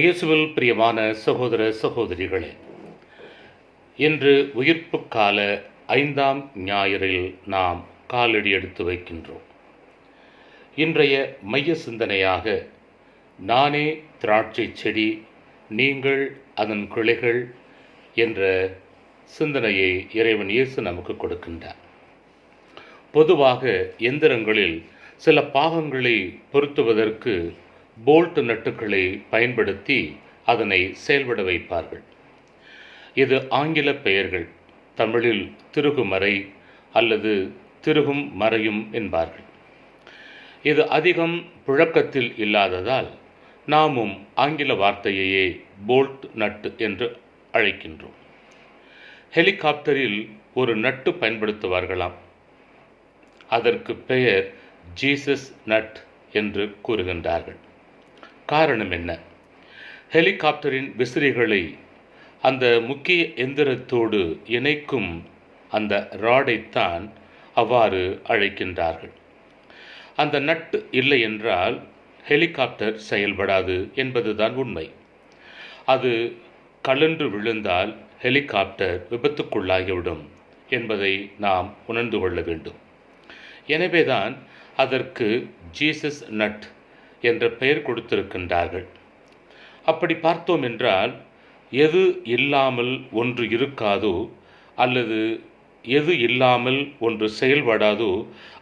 இயேசுவில் பிரியமான சகோதர சகோதரிகளே இன்று உயிர்ப்பு கால ஐந்தாம் ஞாயிறில் நாம் காலடி எடுத்து வைக்கின்றோம். இன்றைய மைய சிந்தனையாக நானே திராட்சை செடி நீங்கள் அதன் கிளைகள் என்ற சிந்தனையை இறைவன் இயேசு நமக்கு கொடுக்கின்றார். பொதுவாக எந்திரங்களில் சில பாகங்களை பொருத்துவதற்கு போல்ட் நட்டுக்களை பயன்படுத்தி அதனை செயல்பட வைப்பார்கள். இது ஆங்கில பெயர்கள் தமிழில் திருகுமறை அல்லது திருகும் மறையும் என்பார்கள். இது அதிகம் புழக்கத்தில் இல்லாததால் நாமும் ஆங்கில வார்த்தையையே போல்ட் நட்டு என்று அழைக்கின்றோம். ஹெலிகாப்டரில் ஒரு நட்டு பயன்படுத்துவார்களாம். அதற்கு பெயர் ஜீசஸ் நட் என்று கூறுகின்றார்கள். காரணம் என்ன? ஹெலிகாப்டரின் விசிறிகளை அந்த முக்கிய எந்திரத்தோடு இணைக்கும் அந்த ராடைத்தான் அவ்வாறு அழைக்கின்றார்கள். அந்த நட்டு இல்லை என்றால் ஹெலிகாப்டர் செயல்படாது என்பதுதான் உண்மை. அது கலன்று விழுந்தால் ஹெலிகாப்டர் விபத்துக்குள்ளாகிவிடும் என்பதை நாம் உணர்ந்து கொள்ள வேண்டும். எனவேதான் அதற்கு ஜீசஸ் நட் என்ற பெயர் கொடுத்திருக்கின்றார்கள். அப்படி பார்த்தோம் என்றால் எது இல்லாமல் ஒன்று இருக்காதோ அல்லது எது இல்லாமல் ஒன்று செயல்படாதோ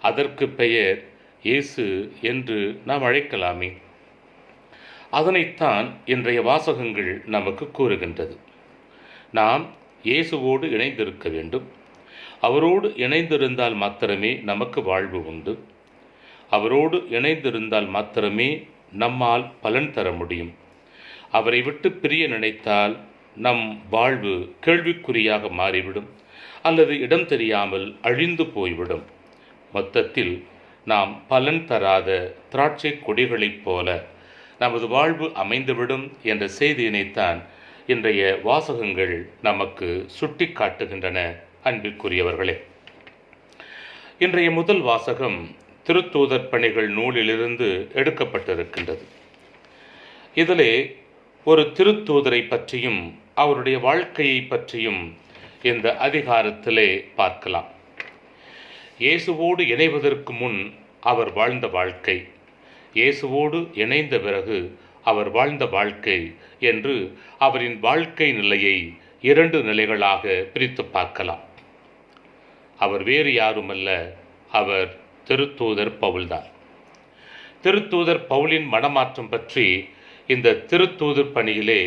அதற்கு பெயர் இயேசு என்று நாம் அழைக்கலாமே. அதனைத்தான் இன்றைய வாசகங்கள் நமக்கு கூறுகின்றது. நாம் இயேசுவோடு இணைந்திருக்க வேண்டும். அவரோடு இணைந்திருந்தால் மாத்திரமே நமக்கு வாழ்வு உண்டு. அவரோடு இணைந்திருந்தால் மாத்திரமே நம்மால் பலன் தர முடியும். அவரை விட்டு பிரிய நினைத்தால் நம் வாழ்வு கேள்விக்குறியாக மாறிவிடும் அல்லது இடம் தெரியாமல் அழிந்து போய்விடும். மொத்தத்தில் நாம் பலன் தராத திராட்சை கொடிகளைப் போல நமது வாழ்வு அமைந்துவிடும் என்ற செய்தியினைத்தான் இன்றைய வாசகங்கள் நமக்கு சுட்டி காட்டுகின்றன அன்பிற்குரியவர்களே. இன்றைய முதல் வாசகம் திருத்தூதர் பணிகள் நூலிலிருந்து எடுக்கப்பட்டிருக்கின்றது. இதிலே ஒரு திருத்தூதரை பற்றியும் அவருடைய வாழ்க்கையை பற்றியும் இந்த அதிகாரத்திலே பார்க்கலாம். இயேசுவோடு இணைவதற்கு முன் அவர் வாழ்ந்த வாழ்க்கை இயேசுவோடு இணைந்த பிறகு அவர் வாழ்ந்த வாழ்க்கை என்று அவரின் வாழ்க்கை நிலையை இரண்டு நிலைகளாக பிரித்து பார்க்கலாம். அவர் வேறு யாருமல்ல அவர் திருத்தூதர் பவுல்தான் திருத்தூதர் பவுலின் மனமாற்றம் பற்றி இந்த திருத்தூதர் பணியிலே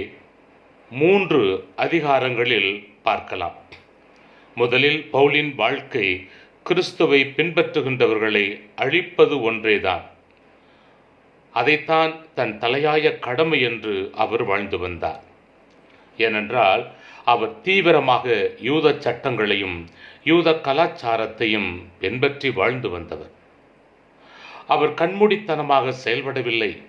மூன்று அதிகாரங்களில் பார்க்கலாம். முதலில் பவுலின் வாழ்க்கை கிறிஸ்துவை பின்பற்றுகின்றவர்களை அழிப்பது ஒன்றேதான். அதைத்தான் தன் தலையாய கடமை என்று அவர் வாழ்ந்து வந்தார். ஏனென்றால் அவர் தீவிரமாக யூத சட்டங்களையும் யூத கலாச்சாரத்தையும் பின்பற்றி வாழ்ந்து வந்தவர். அவர் கண்மூடித்தனமாக செயல்படவில்லை.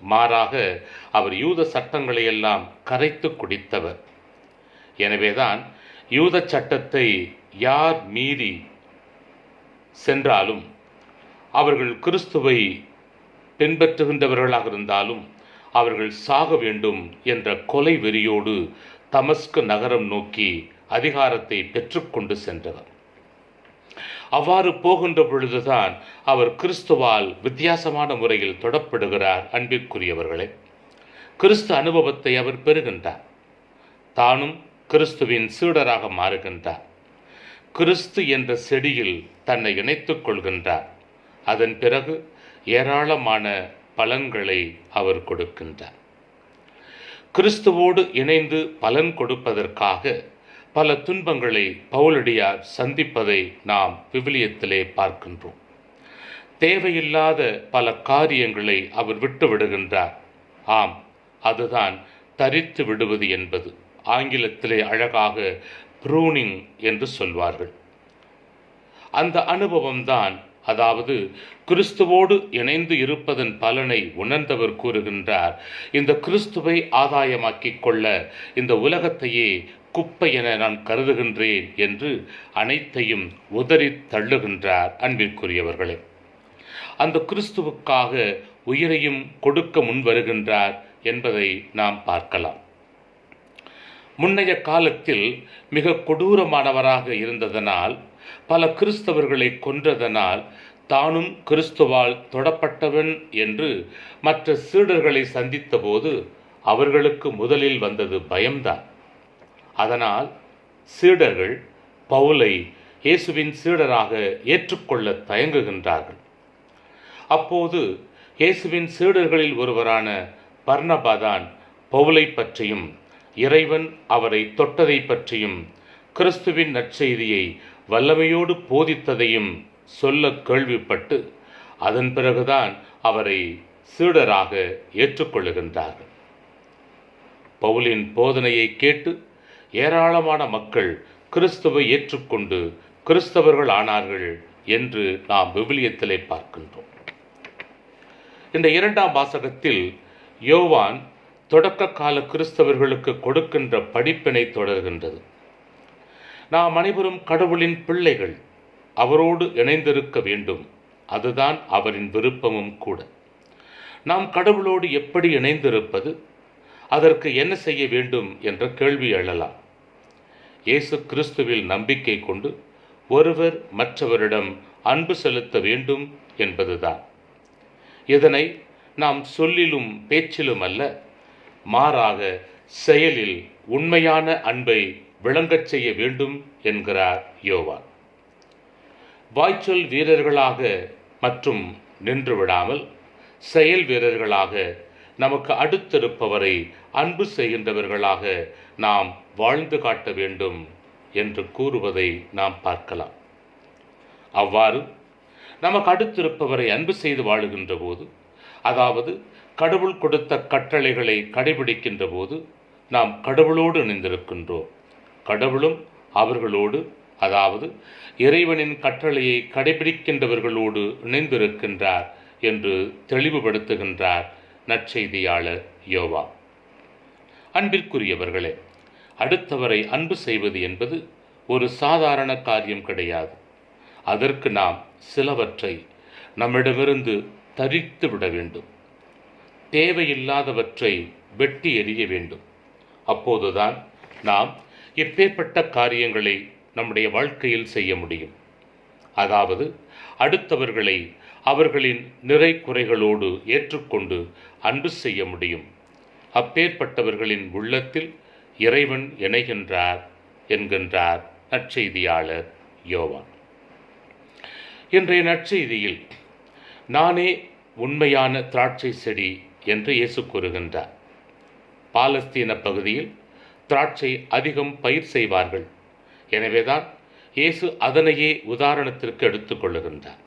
மாறாக அவர் யூத சட்டங்களை எல்லாம் கரைத்து குடித்தவர். எனவேதான் யூத சட்டத்தை யார் மீறி சென்றாலும் அவர்கள் கிறிஸ்துவை பின்பற்றுகின்றவர்களாக இருந்தாலும் அவர்கள் சாக வேண்டும் என்ற கொலை வெறியோடு தமஸ்கு நகரம் நோக்கி அதிகாரத்தை பெற்றுக்கொண்டு சென்றவர். அவ்வாறு போகின்ற பொழுதுதான் அவர் கிறிஸ்துவால் வித்தியாசமான முறையில் தொடப்படுகிறார். அன்பிற்குரியவர்களே கிறிஸ்து அனுபவத்தை அவர் பெறுகின்றார். தானும் கிறிஸ்துவின் சீடராக மாறுகின்றார். கிறிஸ்து என்ற செடியில் தன்னை இணைத்துக் கொள்கின்றார். அதன் பிறகு ஏராளமான பலன்களை அவர் கொடுக்கின்றார். கிறிஸ்துவோடு இணைந்து பலன் கொடுப்பதற்காக பல துன்பங்களை பவுலடியார் சந்திப்பதை நாம் விவிலியத்திலே பார்க்கின்றோம். தேவையில்லாத பல காரியங்களை அவர் விட்டு விடுகின்றார் ஆம் அதுதான் தரித்து விடுவது என்பது. ஆங்கிலத்திலே அழகாக ப்ரூனிங் என்று சொல்வார்கள். அந்த அனுபவம்தான் அதாவது கிறிஸ்துவோடு இணைந்து இருப்பதன் பலனை உணர்ந்தவர் கூறுகின்றார். இந்த கிறிஸ்துவை ஆதாயமாக்கிக் கொள்ள இந்த உலகத்தையே குப்பை என நான் கருதுகின்றேன் என்று அனைத்தையும் உதறி தள்ளுகின்றார் அன்பிற்குரியவர்களே. அந்த கிறிஸ்துவுக்காக உயிரையும் கொடுக்க முன்வருகின்றார் என்பதை நாம் பார்க்கலாம். முன்னைய காலத்தில் மிக கொடூரமானவராக இருந்ததனால் பல கிறிஸ்தவர்களை கொன்றதனால் தானும் கிறிஸ்துவால் தொடப்பட்டவன் என்று மற்ற சீடர்களை சந்தித்தபோது அவர்களுக்கு முதலில் வந்தது பயம்தான். அதனால் சீடர்கள் பவுலை இயேசுவின் சீடராக ஏற்றுக்கொள்ள தயங்குகின்றார்கள். அப்போது இயேசுவின் சீடர்களில் ஒருவரான பர்ணபாதான் பவுலை பற்றியும் இறைவன் அவரை தொட்டதை பற்றியும் கிறிஸ்துவின் நற்செய்தியை வல்லமையோடு போதித்ததையும் சொல்ல கேள்விப்பட்டு அதன் பிறகுதான் அவரை சீடராக ஏற்றுக்கொள்ளுகின்றார்கள். பவுலின் போதனையை கேட்டு ஏராளமான மக்கள் கிறிஸ்துவை ஏற்றுக்கொண்டு கிறிஸ்தவர்கள் ஆனார்கள் என்று நாம் விவிலியத்திலே பார்க்கின்றோம். இந்த இரண்டாம் வாசகத்தில் யோவான் தொடக்க கால கிறிஸ்தவர்களுக்கு கொடுக்கின்ற படிப்பினை தொடர்கின்றது. நாம் அனைவரும் கடவுளின் பிள்ளைகள் அவரோடு இணைந்திருக்க வேண்டும். அதுதான் அவரின் விருப்பமும் கூட. நாம் கடவுளோடு எப்படி இணைந்திருப்பது? அதற்கு என்ன செய்ய வேண்டும் என்ற கேள்வி எழலாம். இயேசு கிறிஸ்துவில் நம்பிக்கை கொண்டு ஒருவர் மற்றவரிடம் அன்பு செலுத்த வேண்டும் என்பதுதான். இதனை நாம் சொல்லிலும் பேச்சிலும் அல்ல மாறாக செயலில் உண்மையான அன்பை விளங்கச் செய்ய வேண்டும் என்கிறார் யோவான். வாய்ச்சொல் வீரர்களாக மற்றும் நின்று விடாமல் செயல் வீரர்களாக நமக்கு அடுத்திருப்பவரை அன்பு செய்கின்றவர்களாக நாம் வாழ்ந்து காட்ட வேண்டும் என்று கூறுவதை நாம் பார்க்கலாம். அவ்வாறு நமக்கு அடுத்திருப்பவரை அன்பு செய்து வாழுகின்ற போது அதாவது கடவுள் கொடுத்த கட்டளைகளை கடைபிடிக்கின்ற போது நாம் கடவுளோடு இணைந்திருக்கின்றோம். கடவுளும் அவர்களோடு அதாவது இறைவனின் கட்டளையை கடைபிடிக்கின்றவர்களோடு இணைந்திருக்கின்றார் என்று தெளிவுபடுத்துகின்றார். நற்செய்தியாளர் யோவா. அன்பிற்குரியவர்களே அடுத்தவரை அன்பு செய்வது என்பது ஒரு சாதாரண காரியம் கிடையாது. அதற்கு நாம் சிலவற்றை நம்மிடமிருந்து தரித்து விட வேண்டும். தேவையில்லாதவற்றை வெட்டி எறிய வேண்டும். அப்போதுதான் நாம் எப்பேற்பட்ட காரியங்களை நம்முடைய வாழ்க்கையில் செய்ய முடியும். அதாவது அடுத்தவர்களை அவர்களின் நிறை குறைகளோடு ஏற்றுக்கொண்டு அன்பு செய்ய முடியும். அப்பேற்பட்டவர்களின் உள்ளத்தில் இறைவன் இணைகின்றார் என்கின்றார் நற்செய்தியாளர் யோவான். இன்றைய நற்செய்தியில் நானே உண்மையான திராட்சை செடி என்று இயேசு கூறுகின்றார். பாலஸ்தீன பகுதியில் திராட்சை அதிகம் பயிர் செய்வார்கள். எனவேதான் இயேசு அதனையே உதாரணத்திற்கு எடுத்துக்கொள்ளுகின்றார்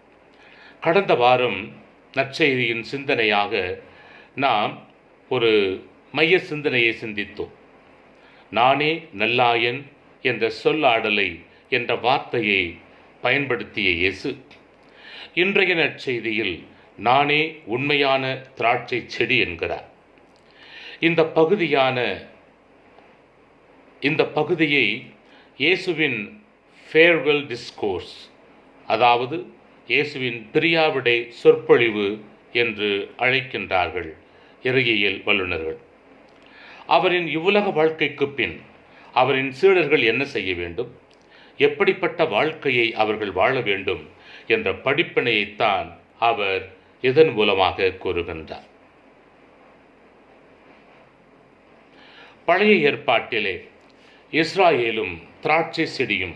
கடந்த வாரம் நற்செய்தியின் சிந்தனையாக நாம் ஒரு மைய சிந்தனையை சிந்தித்தோம். நானே நல்லாயன் என்ற சொல்லாடலை என்ற வார்த்தையை பயன்படுத்திய இயேசு. இன்றைய நற்செய்தியில் நானே உண்மையான திராட்சை செடி என்கிறார். இந்த பகுதியான இந்த பகுதியை இயேசுவின் ஃபேர்வெல் டிஸ்கோர்ஸ் அதாவது இயேசுவின் பிரியாவிடை சொற்பொழிவு என்று அழைக்கின்றார்கள். இறையியல் வல்லுநர்கள் அவரின் இவ்வுலக வாழ்க்கைக்கு பின் அவரின் சீடர்கள் என்ன செய்ய வேண்டும்? எப்படிப்பட்ட வாழ்க்கையை அவர்கள் வாழ வேண்டும் என்ற படிப்பினையைத்தான் அவர் இதன் மூலமாக கூறுகின்றார். பழைய ஏற்பாட்டிலே இஸ்ராயேலும் திராட்சை செடியும்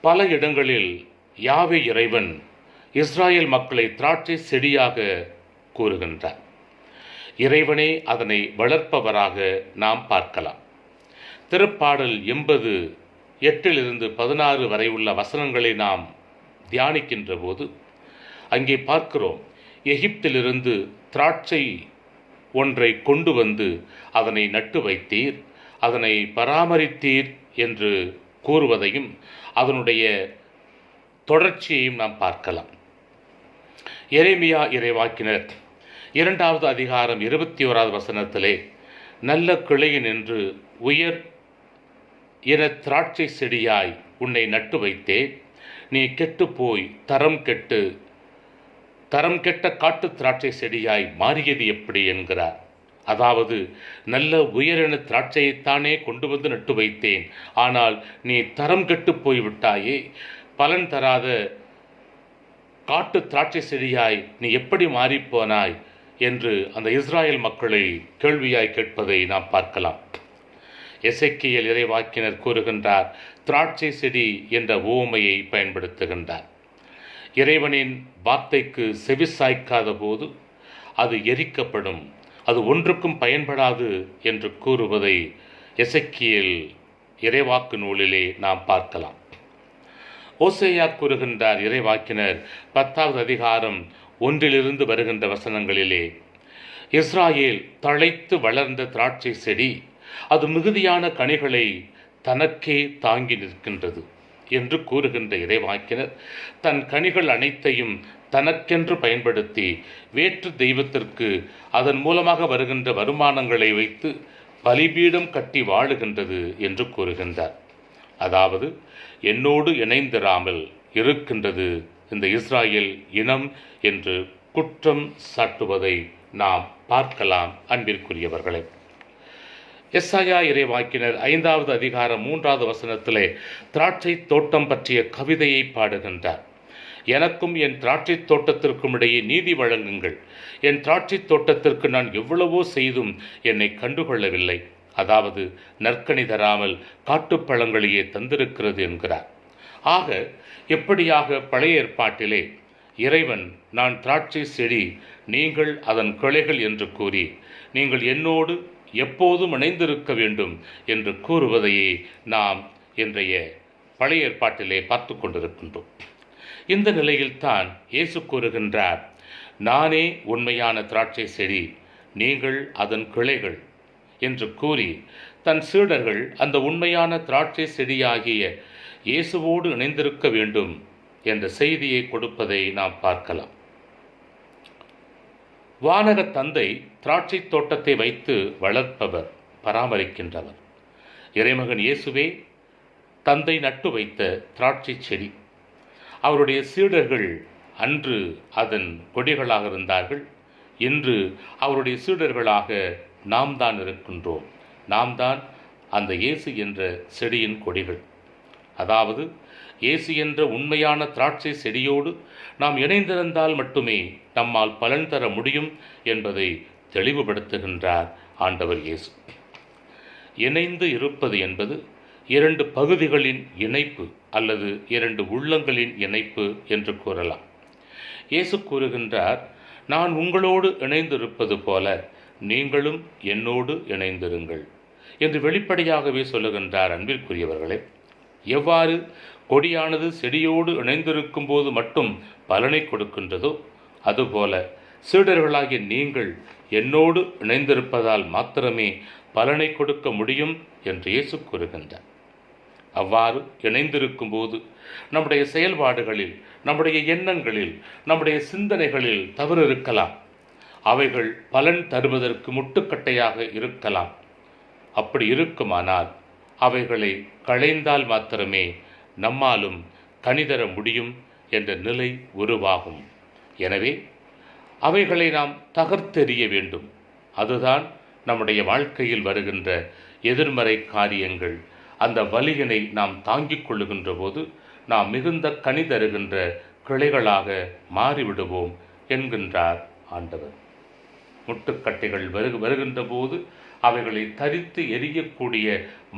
பல இடங்களில் யாவே இறைவன் இஸ்ராயேல் மக்களை திராட்சை செடியாக கூறுகின்றார். இறைவனே அதனை வளர்ப்பவராக நாம் பார்க்கலாம். திருப்பாடல் எண்பது எட்டிலிருந்து பதினாறு வரை உள்ள வசனங்களை நாம் தியானிக்கின்ற போது அங்கே பார்க்கிறோம் எகிப்திலிருந்து திராட்சை ஒன்றை கொண்டு வந்து அதனை நட்டு வைத்தீர் அதனை பராமரித்தீர் என்று கூறுவதையும் அதனுடைய தொடர்ச்சியையும் நாம் பார்க்கலாம். எரேமியா இறைவாக்கினர் இரண்டாவது அதிகாரம் இருபத்தி ஓராவது வசனத்திலே நல்ல கிளையின் என்று உயர் என திராட்சை செடியாய் உன்னை நட்டு வைத்தேன் நீ கெட்டுப்போய் தரம் கெட்டு தரம் கெட்ட காட்டு திராட்சை செடியாய் மாறியது எப்படி என்கிறார். அதாவது நல்ல உயரின திராட்சையைத்தானே கொண்டு வந்து நட்டு வைத்தேன் ஆனால் நீ தரம் கெட்டு போய்விட்டாயே பலன் தராத. காட்டு திராட்சை செடியாய் நீ எப்படி மாறிப்போனாய் என்று அந்த இஸ்ராயல் மக்களை கேள்வியாய் கேட்பதை நாம் பார்க்கலாம். எசைக்கியல் இறைவாக்கினர் கூறுகின்றார் திராட்சை செடி என்ற ஓமையை பயன்படுத்துகின்றார். இறைவனின் வார்த்தைக்கு செவிசாய்க்காத போது அது எரிக்கப்படும். அது ஒன்றுக்கும் பயன்படாது என்று கூறுவதை எசக்கியல் இறைவாக்கு நூலிலே நாம் பார்க்கலாம். ஓசேயா கூறுகின்றார் இறைவாக்கினர் பத்தாவது அதிகாரம் ஒன்றிலிருந்து வருகின்ற வசனங்களிலே இஸ்ராயேல் தழைத்து வளர்ந்த திராட்சை செடி அது மிகுதியான கனிகளை தனக்கே தாங்கி நிற்கின்றது என்று கூறுகின்ற இறைவாக்கினர் தன் கனிகள் அனைத்தையும் தனக்கென்று பயன்படுத்தி வேற்று தெய்வத்திற்கு அதன் மூலமாக வருகின்ற வருமானங்களை வைத்து பலிபீடம் கட்டி வாழுகின்றது என்று கூறுகின்றார். அதாவது என்னோடு இணைந்திராமல் இருக்கின்றது இந்த இஸ்ராயல் இனம் என்று குற்றம் சாட்டுவதை நாம் பார்க்கலாம் அன்பிற்குரியவர்களே. எஸ்ஐயா இறைவாக்கினர் ஐந்தாவது அதிகாரம் மூன்றாவது வசனத்திலே திராட்சை தோட்டம் பற்றிய கவிதையை பாடுகின்றார். எனக்கும் என் திராட்சை தோட்டத்திற்கும் இடையே நீதி வழங்குங்கள். என் திராட்சை தோட்டத்திற்கு நான் எவ்வளவோ செய்தும் என்னை கண்டுகொள்ளவில்லை. அதாவது நற்கனி தராமல் காட்டுப்பழங்களையே தந்திருக்கிறது என்கிறார். ஆக எப்படியாக பழைய ஏற்பாட்டிலே இறைவன் நான் திராட்சை செடி நீங்கள் அதன் கிளைகள் என்று கூறி நீங்கள் என்னோடு எப்போதும் இணைந்திருக்க வேண்டும் என்று கூறுவதையே நாம் இன்றைய பழைய ஏற்பாட்டிலே பார்த்து கொண்டிருக்கின்றோம். இந்த நிலையில்தான் இயேசு கூறுகின்றார் நானே உண்மையான திராட்சை செடி நீங்கள் அதன் கிளைகள். என்று கூறி தன் சீடர்கள் அந்த உண்மையான திராட்சை செடியாகிய இயேசுவோடு இணைந்திருக்க வேண்டும் என்ற செய்தியை கொடுப்பதை நாம் பார்க்கலாம். வானக தந்தை திராட்சை தோட்டத்தை வைத்து வளர்ப்பவர் பராமரிக்கின்றவர். இறைமகன் இயேசுவே தந்தை நட்டு வைத்த திராட்சை செடி. அவருடைய சீடர்கள் அன்று அதன் கொடிகளாக இருந்தார்கள். இன்று அவருடைய சீடர்களாக நாம் தான் இருக்கின்றோம். நாம் தான் அந்த இயேசு என்ற செடியின் கொடிகள். அதாவது இயேசு என்ற உண்மையான திராட்சை செடியோடு நாம் இணைந்திருந்தால் மட்டுமே நம்மால் பலன் தர முடியும் என்பதை தெளிவுபடுத்துகின்றார் ஆண்டவர் இயேசு. இணைந்து இருப்பது என்பது இரண்டு பகுதிகளின் இணைப்பு அல்லது இரண்டு உள்ளங்களின் இணைப்பு என்று கூறலாம். இயேசு கூறுகின்றார் நான் உங்களோடு இணைந்திருப்பது போல நீங்களும் என்னோடு இணைந்திருங்கள் என்று வெளிப்படையாகவே சொல்லுகின்றார் அன்பிற்குரியவர்களே. எவ்வாறு கொடியானது செடியோடு இணைந்திருக்கும் போது மட்டும் பலனை கொடுக்கின்றதோ அதுபோல சீடர்களாகிய நீங்கள் என்னோடு இணைந்திருப்பதால் மாத்திரமே பலனை கொடுக்க முடியும் என்று இயேசு கூறுகின்றார். அவ்வாறு இணைந்திருக்கும் போது நம்முடைய செயல்பாடுகளில் நம்முடைய எண்ணங்களில் நம்முடைய சிந்தனைகளில் தவறு இருக்கலாம். அவைகள் பலன் தருவதற்கு முட்டுக்கட்டையாக இருக்கலாம். அப்படி இருக்குமானால் அவைகளை களைந்தால் மாத்திரமே நம்மாலும் கணிதர முடியும் என்ற நிலை உருவாகும். எனவே அவைகளை நாம் தகர்த்தெறிய வேண்டும். அதுதான் நம்முடைய வாழ்க்கையில் வருகின்ற எதிர்மறை காரியங்கள். அந்த வலியினை நாம் தாங்கிக் கொள்ளுகின்ற போது நாம் மிகுந்த கனி தருகின்ற கிளைகளாக மாறிவிடுவோம் என்கின்றார் ஆண்டவர். முட்டுக்கட்டைகள் வருகு வருகின்ற போது அவைகளை தரித்து எரியக்கூடிய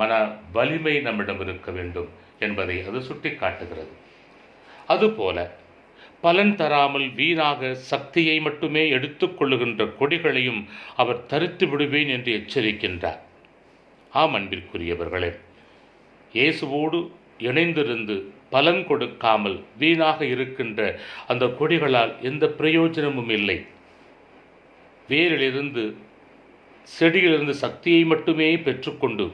மன வலிமை நம்மிடம் இருக்க வேண்டும் என்பதை அது சுட்டி காட்டுகிறது அதுபோல பலன் தராமல் வீணாக சக்தியை மட்டுமே எடுத்துக்கொள்ளுகின்ற கொடிகளையும் அவர் தரித்து விடுவேன் என்று எச்சரிக்கின்றார். ஆம் அன்பிற்குரியவர்களே இயேசுவோடு இணைந்திருந்து பலன் கொடுக்காமல் வீணாக இருக்கின்ற அந்த கொடிகளால் எந்த பிரயோஜனமும் இல்லை. வேரிலிருந்து செடியிலிருந்து சக்தியை மட்டுமே பெற்றுக்கொண்டு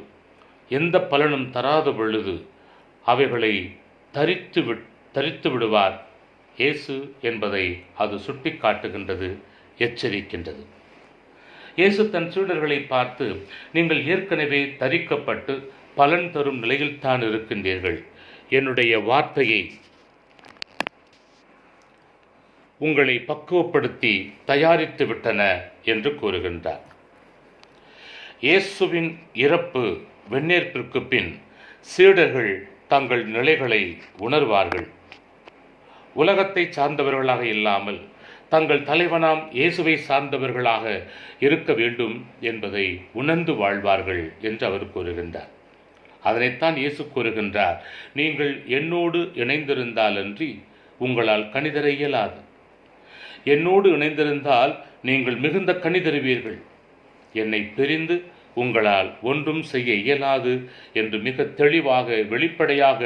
எந்த பலனும் தராத பொழுது அவைகளை தரித்து வி தரித்து விடுவார். இயேசு என்பதை அது சுட்டி காட்டுகின்றது எச்சரிக்கின்றது. இயேசு தன் சீடர்களை பார்த்து நீங்கள் ஏற்கனவே தரிக்கப்பட்டு பலன் தரும் நிலையில்தான் இருக்கின்றீர்கள். என்னுடைய வார்த்தையை உங்களை பக்குவப்படுத்தி தயாரித்து விட்டன என்று கூறுகின்றார். இயேசுவின் இறப்பு வெண்ணேற்பிற்கு பின் சீடர்கள் தங்கள் நிலைகளை உணர்வார்கள். உலகத்தை சார்ந்தவர்களாக இல்லாமல் தங்கள் தலைவனாம் இயேசுவை சார்ந்தவர்களாக இருக்க வேண்டும் என்பதை உணர்ந்து வாழ்வார்கள் என்று அவர் கூறுகின்றார். அதனைத்தான் இயேசு கூறுகின்றார் நீங்கள் என்னோடு இணைந்திருந்தாலன்றி உங்களால் கணிதர இயலாது. என்னோடு இணைந்திருந்தால் நீங்கள் மிகுந்த கனி தருவீர்கள். என்னை பிரிந்து உங்களால் ஒன்றும் செய்ய இயலாது என்று மிக தெளிவாக வெளிப்படையாக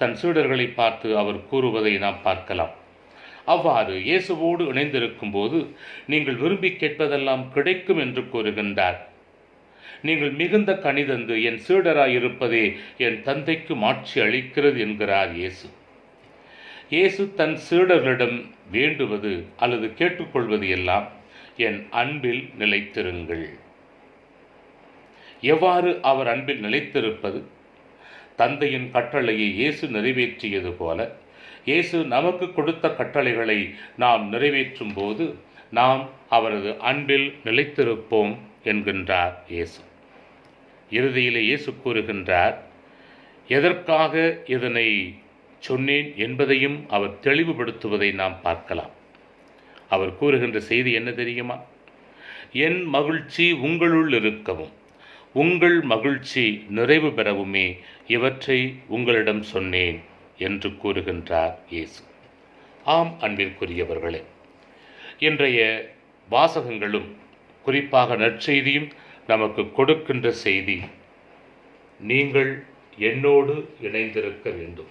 தன் சீடர்களை பார்த்து அவர் கூறுவதை நாம் பார்க்கலாம். அவ்வாறு இயேசுவோடு இணைந்திருக்கும் போது நீங்கள் விரும்பி கேட்பதெல்லாம் கிடைக்கும் என்று கூறுகின்றார். நீங்கள் மிகுந்த கணிதந்து என் சீடராய் இருப்பதே என் தந்தைக்கு மாட்சி அளிக்கிறது என்கிறார் இயேசு. இயேசு தன் சீடர்களிடம் வேண்டுவது அல்லது கேட்டுக்கொள்வது எல்லாம் என் அன்பில் நிலைத்திருங்கள். எவ்வாறு அவர் அன்பில் நிலைத்திருப்பது? தந்தையின் கட்டளையை இயேசு நிறைவேற்றியது போல இயேசு நமக்கு கொடுத்த கட்டளைகளை நாம் நிறைவேற்றும் போது நாம் அவரது அன்பில் நிலைத்திருப்போம் என்கின்றார் இயேசு. இறுதியிலே இயேசு கூறுகின்றார் எதற்காக இதனை சொன்னேன் என்பதையும் அவர் தெளிவுபடுத்துவதை நாம் பார்க்கலாம். அவர் கூறுகின்ற செய்தி என்ன தெரியுமா? என் மகிழ்ச்சி உங்களுள் இருக்கவும் உங்கள் மகிழ்ச்சி நிறைவு பெறவுமே இவற்றை உங்களிடம் சொன்னேன் என்று கூறுகின்றார் இயேசு. ஆம் அன்பிற்குரியவர்களே இன்றைய வாசகங்களும் குறிப்பாக நற்செய்தியும் நமக்கு கொடுக்கின்ற செய்தி நீங்கள் என்னோடு இணைந்திருக்க வேண்டும்.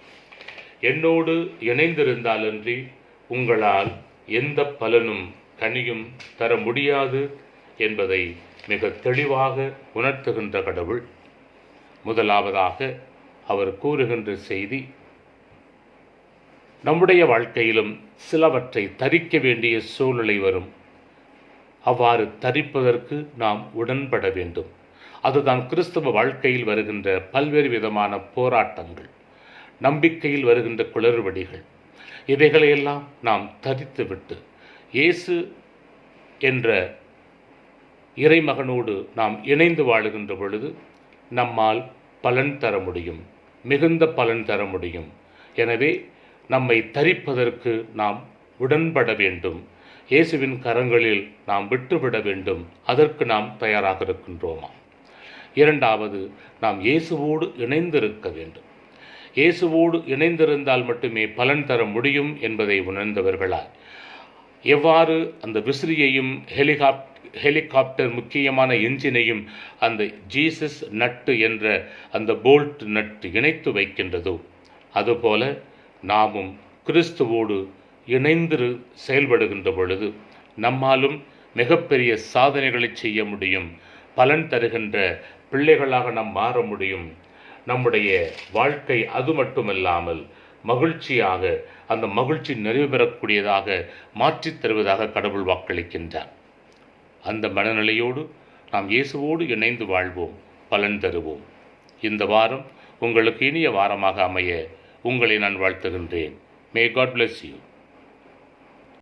என்னோடு இணைந்திருந்தாலன்றி உங்களால் எந்த பலனும் கனியும் தர முடியாது என்பதை மிக தெளிவாக உணர்த்துகின்ற கடவுள். முதலாவதாக அவர் கூறுகின்ற செய்தி நம்முடைய வாழ்க்கையிலும் சிலவற்றை தரிக்க வேண்டிய சூழ்நிலை வரும். அவ்வாறு தரிப்பதற்கு நாம் உடன்பட வேண்டும். அதுதான் கிறிஸ்தவ வாழ்க்கையில் வருகின்ற பல்வேறு விதமான போராட்டங்கள். நம்பிக்கையில் வருகின்ற குளறுபடிகள். இவைகளையெல்லாம் நாம் தரித்துவிட்டு இயேசு என்ற இறைமகனோடு நாம் இணைந்து வாழுகின்ற பொழுது நம்மால் பலன் தர முடியும் மிகுந்த பலன் தர முடியும். எனவே நம்மை தரிப்பதற்கு நாம் உடன்பட வேண்டும். இயேசுவின் கரங்களில் நாம் விட்டுவிட வேண்டும். அதற்கு நாம் தயாராக இருக்கின்றோமா? இரண்டாவது நாம் இயேசுவோடு இணைந்திருக்க வேண்டும். இயேசுவோடு இணைந்திருந்தால் மட்டுமே பலன் தர முடியும் என்பதை உணர்ந்தவர்களாய் எவ்வாறு அந்த விசிறியையும் ஹெலிகாப் ஹெலிகாப்டர் முக்கியமான என்ஜினையும் அந்த ஜீசஸ் நட்டு என்ற அந்த போல்ட் நட்டு இணைத்து வைக்கின்றதோ அதுபோல நாமும் கிறிஸ்துவோடு இணைந்து செயல்படுகின்ற பொழுது நம்மாலும் மிகப்பெரிய சாதனைகளை செய்ய முடியும் பலன் தருகின்ற பிள்ளைகளாக நாம் மாற முடியும் நம்முடைய வாழ்க்கை அது மட்டுமல்லாமல் மகிழ்ச்சியாக அந்த மகிழ்ச்சி நிறைவு பெறக்கூடியதாக மாற்றித் தருவதாக கடவுள் வாக்களிக்கின்றார். அந்த மனநிலையோடு நாம் இயேசுவோடு இணைந்து வாழ்வோம் பலன் தருவோம். இந்த வாரம் உங்களுக்கு இனிய வாரமாக அமைய உங்களை நான் வாழ்த்துகின்றேன். May God bless you